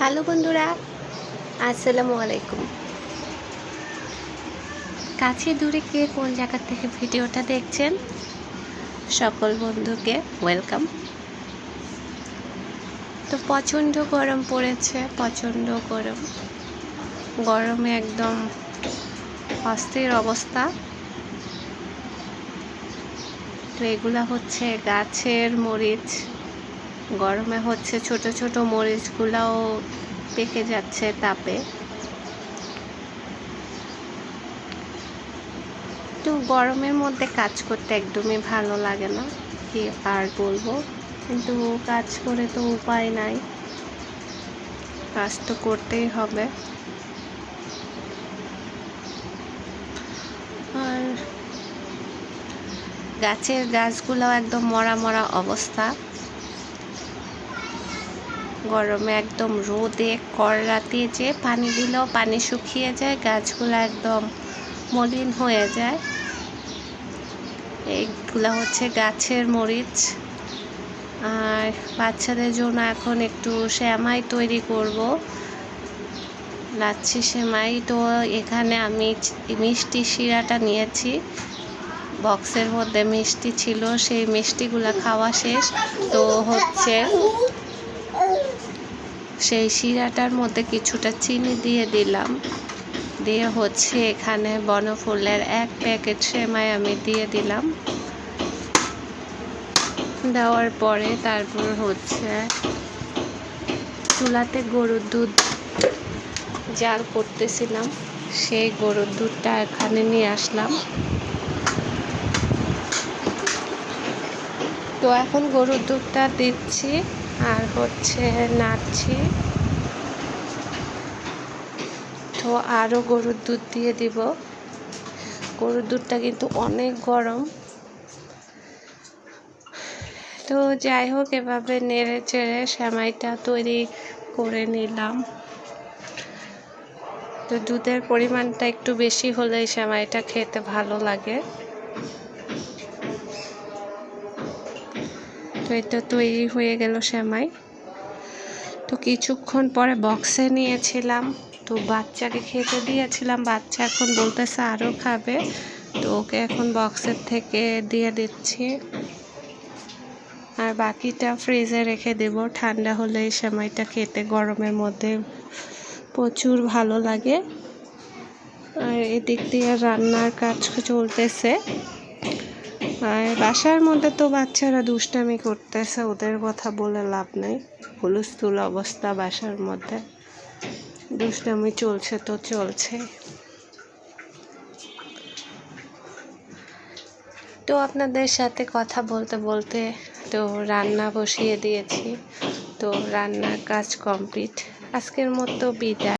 Hello বন্ধুরা, আসসালামু আলাইকুম। কাছে দূরে কে কোন জায়গা থেকে ভিডিওটা দেখছেন? সকল বন্ধুকে ওয়েলকাম। তো প্রচণ্ড গরম পড়েছে, প্রচণ্ড গরম। গরমে একদম অস্থির অবস্থা। তো এগুলা হচ্ছে গাছের মরিচ। গরমে হচ্ছে ছোট ছোট মরিচগুলাও পেকে যাচ্ছে তাপে। তো গরমের মধ্যে কাজ করতে একদমই ভালো লাগে না, কি আর বলব? কিন্তু কাজ করে তো উপায় নাই, কাজ তো করতেই হবে। আর গাছের গাছগুলো একদম মরা মরা অবস্থা। গরমে একদম রোদে কররাতে যে পানি দিলেও পানি শুকিয়ে যায়, গাছগুলো একদম মলিন হয়ে যায়। এইগুলো হচ্ছে গাছের মরিচ। আর বাচ্চাদের জন্য এখন একটু শ্যামাই তৈরি করব। লাচ্ছি শ্যামাই তো এখানে আমি মিষ্টি শিরাটা নিয়েছি। বক্সের মধ্যে মিষ্টি ছিল, সেই মিষ্টিগুলো খাওয়া শেষ। তো হচ্ছে সেই শিরাটার মধ্যে কিছুটা চিনি দিয়ে দিলাম। দিয়ে হচ্ছে এখানে বনফুলের এক প্যাকেট সেমাই আমি দিয়ে দিলাম। দেওয়ার পরে তারপর হচ্ছে চুলাতে গরুর দুধ জাল করতেছিলাম। সেই গরুর দুধটা এখানে নিয়ে আসলাম। তো এখন গরুর দুধটা দিচ্ছি। আর হচ্ছে নাড়ছি। তো আরও গরুর দুধ দিয়ে দিব। গরুর দুধটা কিন্তু অনেক গরম। তো যাই হোক, এভাবে নেড়ে চেড়ে সেমাইটা তৈরি করে নিলাম। তো দুধের পরিমাণটা একটু বেশি হলে সেমাইটা খেতে ভালো লাগে। তো এটা তৈরি হয়ে গেল সেমাই। তো কিছুক্ষণ পরে বক্সে নিয়েছিলাম। তো বাচ্চাকে খেতে দিয়েছিলাম। বাচ্চা এখন বলতেছে আরও খাবে। তো ওকে এখন বক্সের থেকে দিয়ে দিচ্ছি। আর বাকিটা ফ্রিজে রেখে দেব। ঠান্ডা হলে এই সেমাইটা খেতে গরমের মধ্যে প্রচুর ভালো লাগে। আর এদিক দিয়ে রান্নার কাজ চলতেছে। আর বাসার মধ্যে তো বাচ্চারা দুষ্টামি করতেছে, ওদের কথা বলে লাভ নেই। হুলস্থুল অবস্থা বাসার মধ্যে। দুষ্টামি চলছে তো চলছে। তো আপনাদের সাথে কথা বলতে বলতে তো রান্না বসিয়ে দিয়েছি। তো রান্নার কাজ কমপ্লিট। আজকের মতো বিদায়।